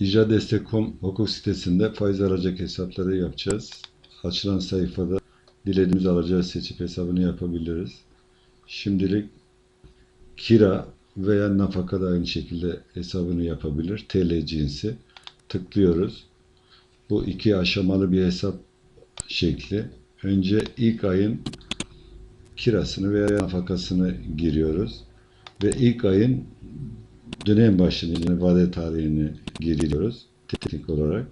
İcra hukuk sitesinde faiz alacak hesapları yapacağız. Açılan sayfada dilediğimiz alacağı seçip hesabını yapabiliriz. Şimdilik kira veya nafaka da aynı şekilde hesabını yapabilir. TL cinsi. Tıklıyoruz. Bu iki aşamalı bir hesap şekli. Önce ilk ayın kirasını veya nafakasını giriyoruz. Ve ilk ayın dönem başlangıcını, vade tarihini giriyoruz teknik olarak.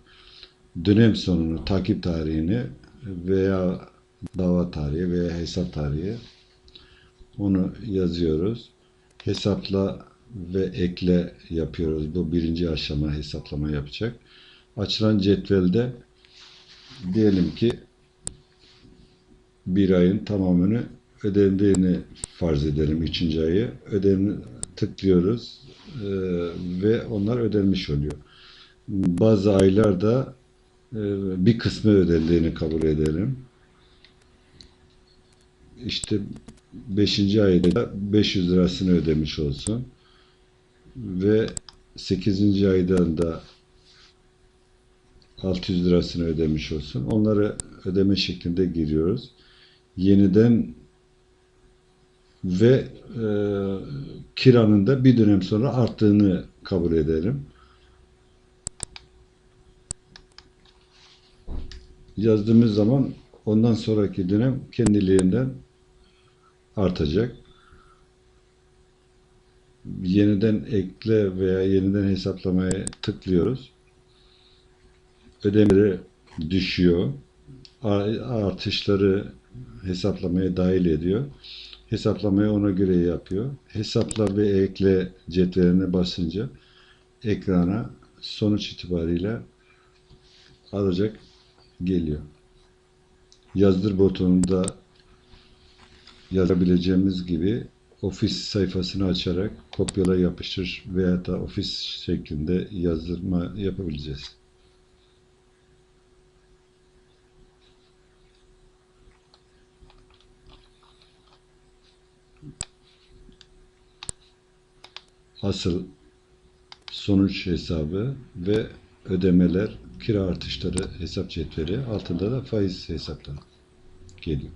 Dönem sonunu, takip tarihini veya dava tarihi veya hesap tarihi onu yazıyoruz. Hesapla ve ekle yapıyoruz. Bu birinci aşama hesaplama yapacak. Açılan cetvelde diyelim ki bir ayın tamamını ödendiğini farz edelim. Üçüncü ayı ödemi tıklıyoruz e, ve onlar ödenmiş oluyor. Bazı aylarda e, bir kısmı ödendiğini kabul edelim. İşte 5. ayda 500 lirasını ödemiş olsun ve 8. aydan da 600 lirasını ödemiş olsun. Onları ödeme şeklinde giriyoruz. Yeniden ve e, kiranın da bir dönem sonra arttığını kabul edelim. Yazdığımız zaman ondan sonraki dönem kendiliğinden artacak. Yeniden ekle veya yeniden hesaplamaya tıklıyoruz. Ödemeleri düşüyor. Artışları hesaplamaya dahil ediyor. Hesaplamayı ona göre yapıyor. Hesapla ve ekle cetveline basınca ekrana sonuç itibariyle alacak geliyor. Yazdır butonunda yazabileceğimiz gibi ofis sayfasını açarak kopyala yapıştır veya da ofis şeklinde yazdırma yapabileceğiz. Asıl sonuç hesabı ve ödemeler, kira artışları hesap cetveli altında da faiz hesapları geliyor.